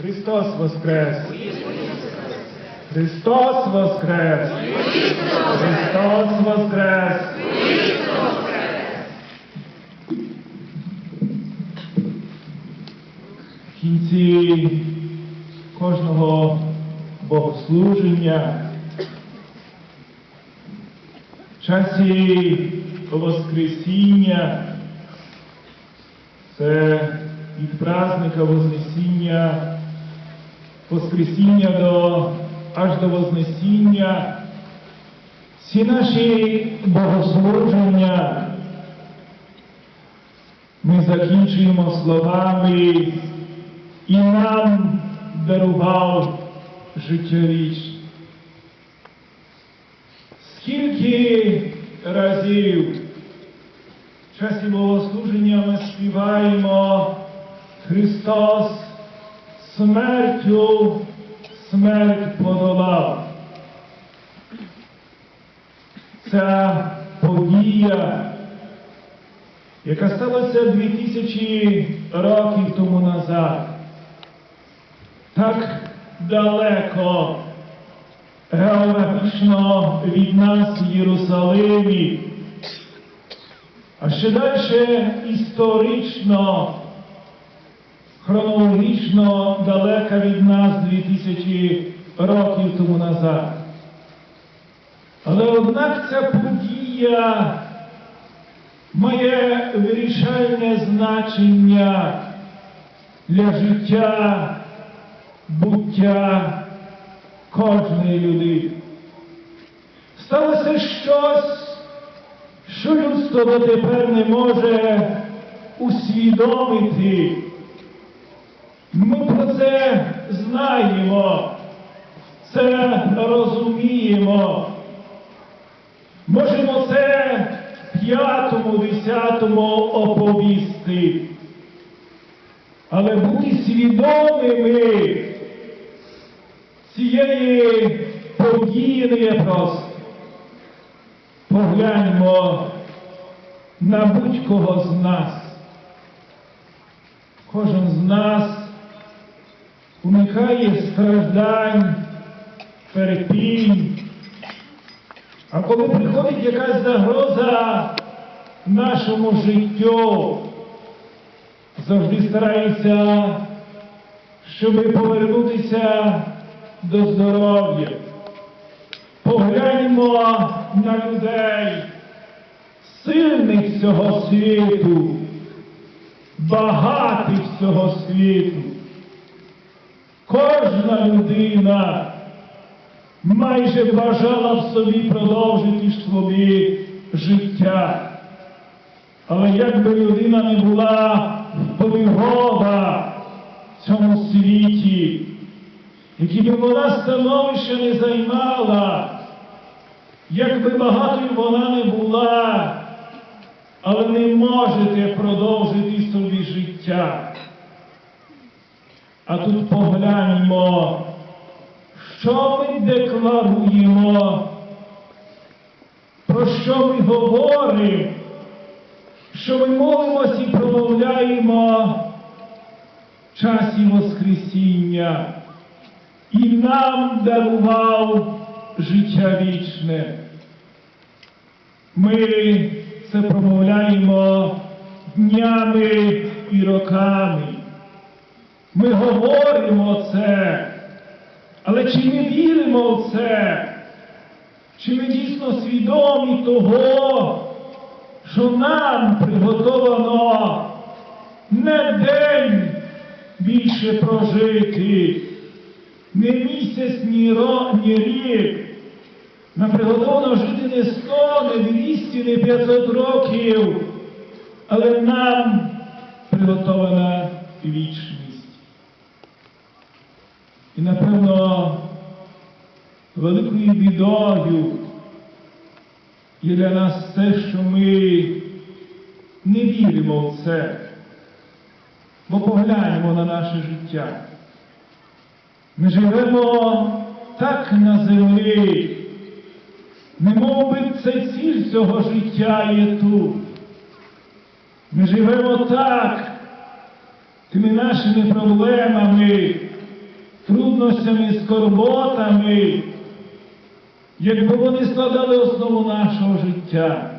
Христос Воскрес! Христос Воскрес! Христос Воскрес! В кінці кожного богослуження в часі Воскресіння це від праздника Вознесіння, Воскресіння до, аж до Вознесіння. Всі наші богослуження ми закінчуємо словами і нам дарував життя вічне. Скільки разів в часі богослуження ми співаємо Христос смертю смерть подолав. Ця подія, яка сталася 2000 років тому назад, так далеко географічно від нас в Єрусалимі, а ще далі історично, хронологічно далека від нас 2000 років тому назад. Але однак ця подія має вирішальне значення для життя, буття кожної людини. Сталося щось, що людство дотепер не може усвідомити. Ми про це знаємо, це розуміємо. Можемо це п'ятому, десятому оповісти. Але бути свідомими цієї події не. Погляньмо на будь-кого з нас. Кожен з нас уникає страждань, терпінь. А коли приходить якась загроза нашому життю, завжди старається, щоб повернутися до здоров'я. Погляньмо на людей, сильних цього світу, багатих цього світу. Кожна людина майже бажала в собі продовжити собі життя. Але як би людина не була впливова в цьому світі, які би вона становище не займала, як би багатою вона не була, але не можете продовжити собі життя. А тут погляньмо, що ми декларуємо, про що ми говоримо, що ми молимося і промовляємо в часі Воскресіння і нам дарував життя вічне. Ми це промовляємо днями і роками. Ми говоримо це, але чи ми віримо в це? Чи ми дійсно свідомі того, що нам приготовано не день більше прожити? не місяць, ні, ні рік. Нам приготовано жити не 100, не 200, не 500 років, але нам приготована вічність. І, напевно, великою бідою є для нас те, що ми не віримо в це, бо поглянемо на наше життя. Ми живемо так на землі, не би це ціль цього життя є тут. Ми живемо так, тими нашими проблемами, трудностями, скорботами, якби вони складали основу нашого життя.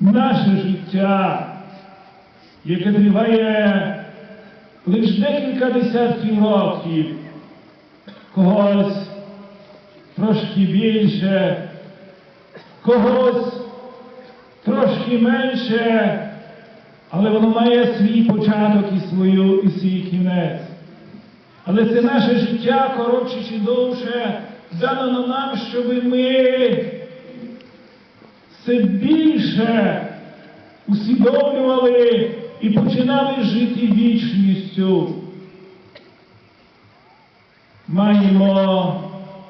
Наше життя, яке триває лише декілька десятків років, когось трошки більше, когось трошки менше, але воно має свій початок і, свою, і свій кінець. Але це наше життя, коротше чи довше, дано нам, щоб ми все більше усвідомлювали і починали жити вічністю. Маємо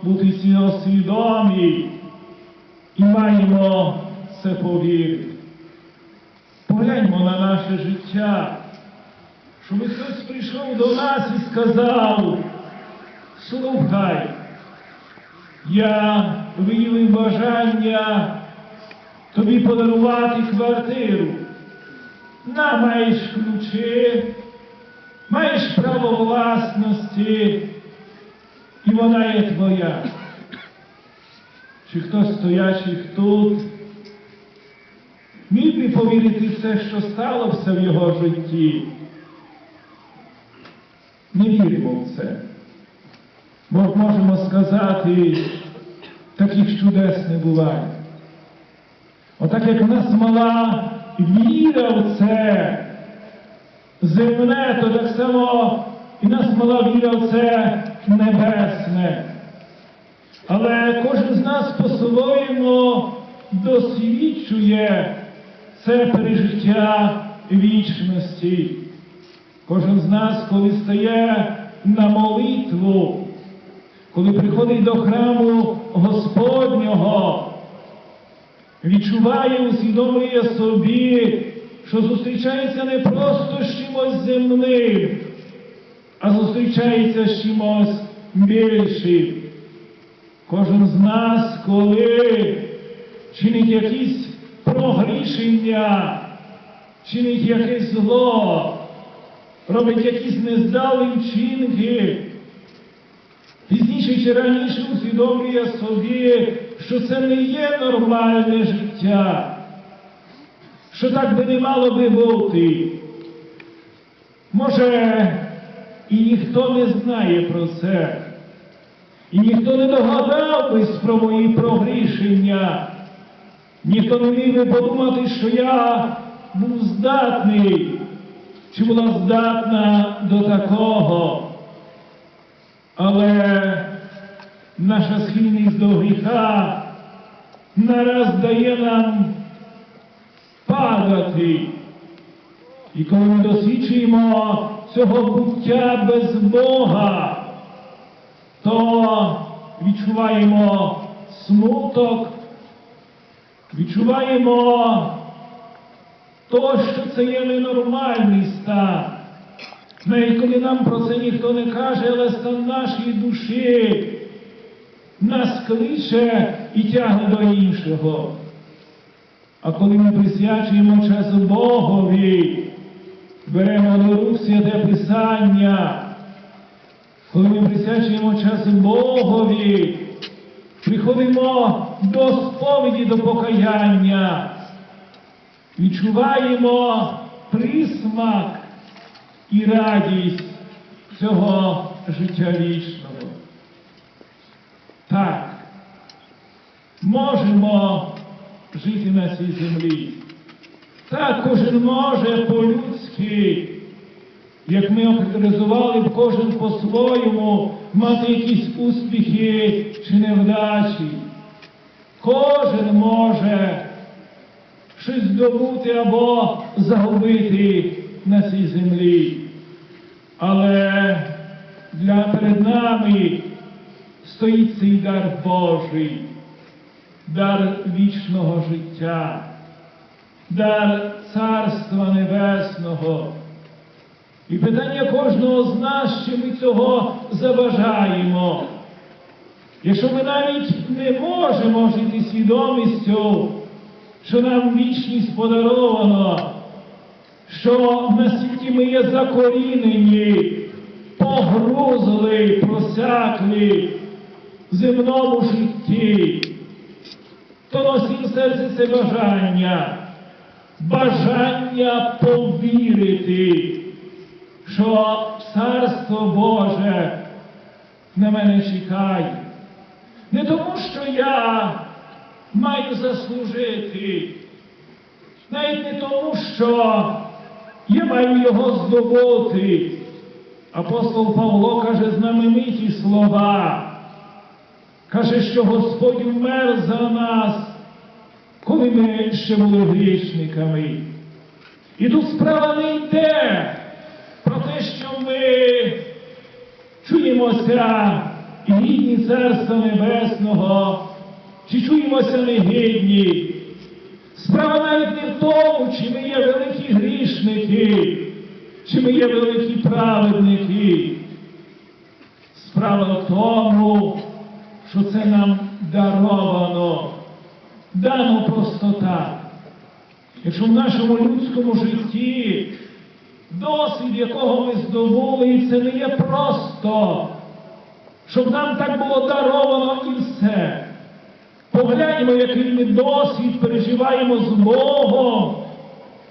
бути свідомі і маємо це повірити. Погляньмо на наше життя, щоб хтось прийшов до нас і сказав, слухай, я виявив бажання тобі подарувати квартиру. На маєш ключі, маєш право власності, і вона є твоя. Чи хтось стоячих тут міг би повірити в це, що сталося в його житті? Не віримо в це. Бо можемо сказати, таких чудес не буває. Отак як в нас мала віра в це земне, то так само і нас мала віра в це небесне. Але кожен з нас по-своєму досвідчує це пережиття вічності. Кожен з нас, коли стає на молитву, коли приходить до храму Господнього, відчуває, усвідомлює собі, що зустрічається не просто з чимось земним, а зустрічається з чимось більшим. Кожен з нас, коли чинить якісь прогрішення, чинить якесь зло, робить якісь нездалі вчинки, пізніше чи раніше усвідомлює собі, що це не є нормальне життя, що так би не мало би бути. Може, і ніхто не знає про це, і ніхто не догадався про мої прогрішення, ніхто не міг би подумати, що я був здатний, чи була здатна до такого. Але наша схильність до гріха нараз дає нам падати. І коли ми досвідчуємо цього буття без Бога, то відчуваємо смуток, відчуваємо то, що це є ненормальний стан. Навіть коли нам про це ніхто не каже, але стан нашої душі нас кличе і тягне до іншого. А коли ми присвячуємо час Богові, беремо до рук святе Писання, коли ми присвячуємо час Богові, приходимо до сповіді, до покаяння, відчуваємо присмак і радість цього життя вічного. Так, можемо жити на цій землі. Так, кожен може по-людськи, як ми охарактеризували б кожен по-своєму, мати якісь успіхи чи невдачі. Кожен може щось здобути або загубити на цій землі. Але для перед нами стоїть цей дар Божий, дар вічного життя, дар Царства Небесного. І питання кожного з нас, чи ми цього забажаємо. Якщо ми навіть не можемо жити свідомістю, що нам вічність подаровано, що настільки ми є закорінені, погрузли просякли в земному житті, то носив в серці це бажання, бажання повірити, що Царство Боже на мене чекає. Не тому, що я маю заслужити, навіть не тому, що я маю його здобути. Апостол Павло каже знамениті слова. Каже, що Господь вмер за нас, коли ми ще були грішниками. І тут справа не йде про те, що ми чуємося гідні Царства Небесного, чи чуємося негідні. Справа навіть не в тому, чи ми є великі грішники, чи ми є великі праведники. Справа в тому, що це нам даровано, дано просто так. Якщо в нашому людському житті досвід, якого ми здобули, це не є просто, щоб нам так було даровано і все. Погляньмо, який ми досвід переживаємо з Богом,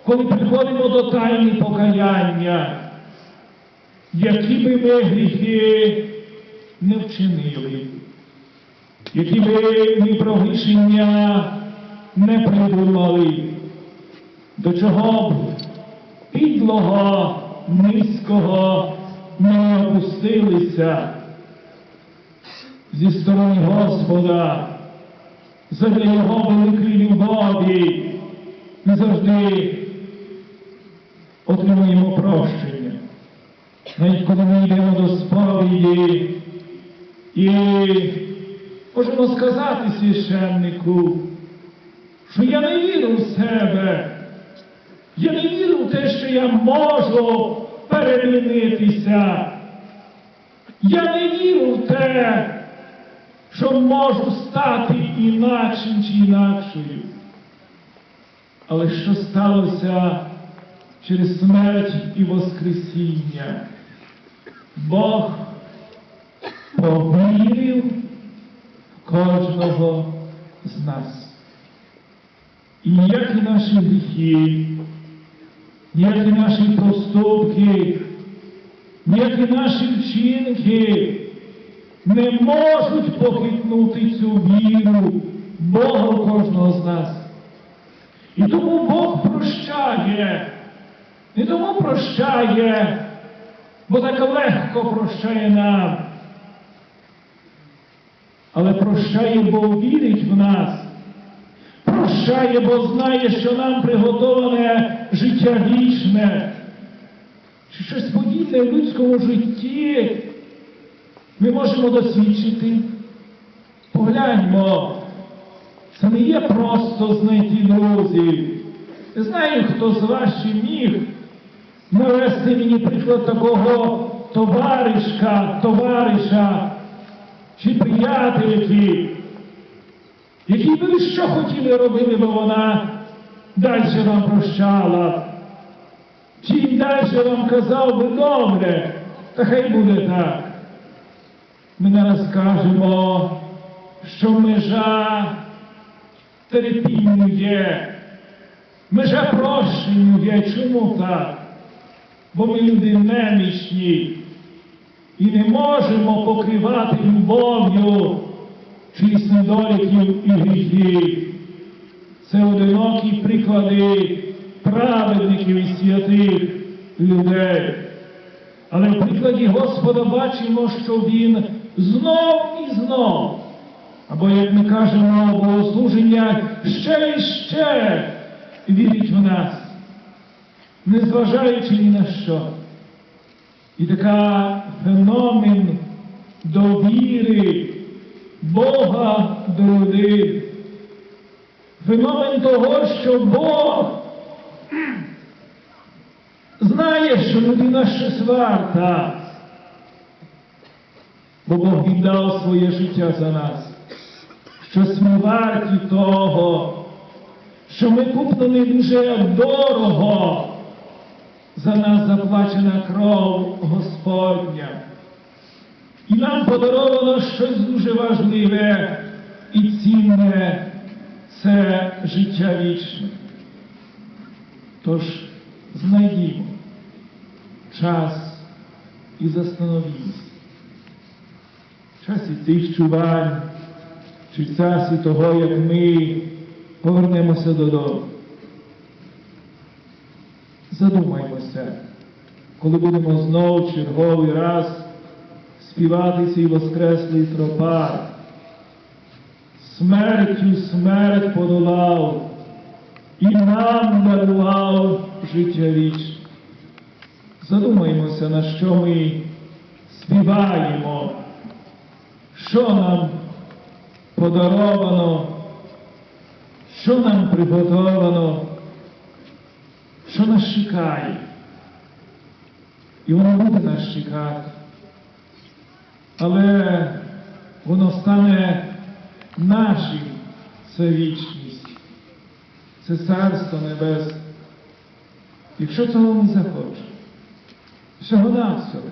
коли приходимо до тайни покаяння, які би ми гріхи не вчинили, які би ми прогрішення не придумали, до чого б підлого, низького не опустилися зі сторони Господа, задля Його великої любові ми завжди отримуємо прощення. Навіть коли ми йдемо до сповіді і можемо сказати священнику, що я не вірю в себе, я не вірю в те, що я можу перемінитися. Я не вірю в те, що можу стати інакшим чи інакшою. Але що сталося через смерть і Воскресіння? Бог повірив кожного з нас. І ніякі наші гріхи, ніякі наші поступки, ніякі наші вчинки не можуть похитнути цю віру Бога у кожного з нас. І тому Бог прощає, не тому прощає, бо так легко прощає нам, але прощає, бо вірить в нас. Прощає, бо знає, що нам приготоване життя вічне. Чи щось подібне в людському житті ми можемо досвідчити. Погляньмо, це не є просто знайти друзів. Не знаю, хто з вас ще міг навести мені приклад такого товаришка, товариша чи приятельки, які би що хотіли робили, бо вона далі вам прощала. Чим далі вам казав би добре, та хай буде так. Ми не розкажемо, що межа терпінню є, межа прощенню є. Чому так? Бо ми люди немічні і не можемо покривати любов'ю чиїсь недоліків і гріхів. Це одинокі приклади праведників і святих людей. Але в прикладі Господа бачимо, що Він знов і знов, або, як ми кажемо, богослуження ще і ще вірить в нас, незважаючи ні на що. І така феномен довіри Бога до людей. Феномен того, що Бог знає, що людина щось варта, бо Бог віддав своє життя за нас, щось ми варті того, що ми куплені дуже дорого, за нас заплачена кров Господня. І нам подаровано щось дуже важливе і цінне це життя вічне. Тож знайдімо час і застановімося. Часі цих чувань, чи в часі того, як ми повернемося додому. Задумаймося, коли будемо знов черговий раз співати цей воскреслий тропар. Смертю смерть подолав і нам дарував життя вічне. Задумаймося, на що ми співаємо, що нам подаровано, що нам приготовано, що нас чекає. І воно буде нас чекати. Але воно стане нашим, це вічність, це царство небесне. Якщо цього не захоче, всього навсього.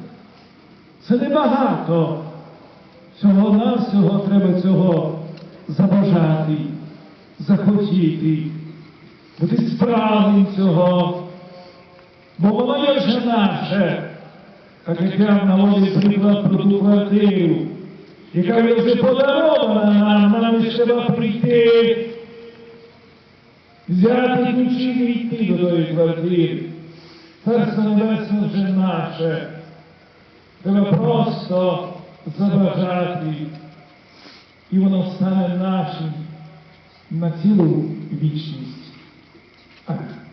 Це небагато. Всього навсього треба цього забажати, захотіти, бути справним цього, бо воно є вже наше. Так як я наводив приклад про ту квартиру, яка вже подарована нам, нам лише треба прийти, взяти ключі і йти до тої квартири. Царство Небесне вже наше. Треба просто забажати, і воно стане нашим на цілу вічність. Амінь.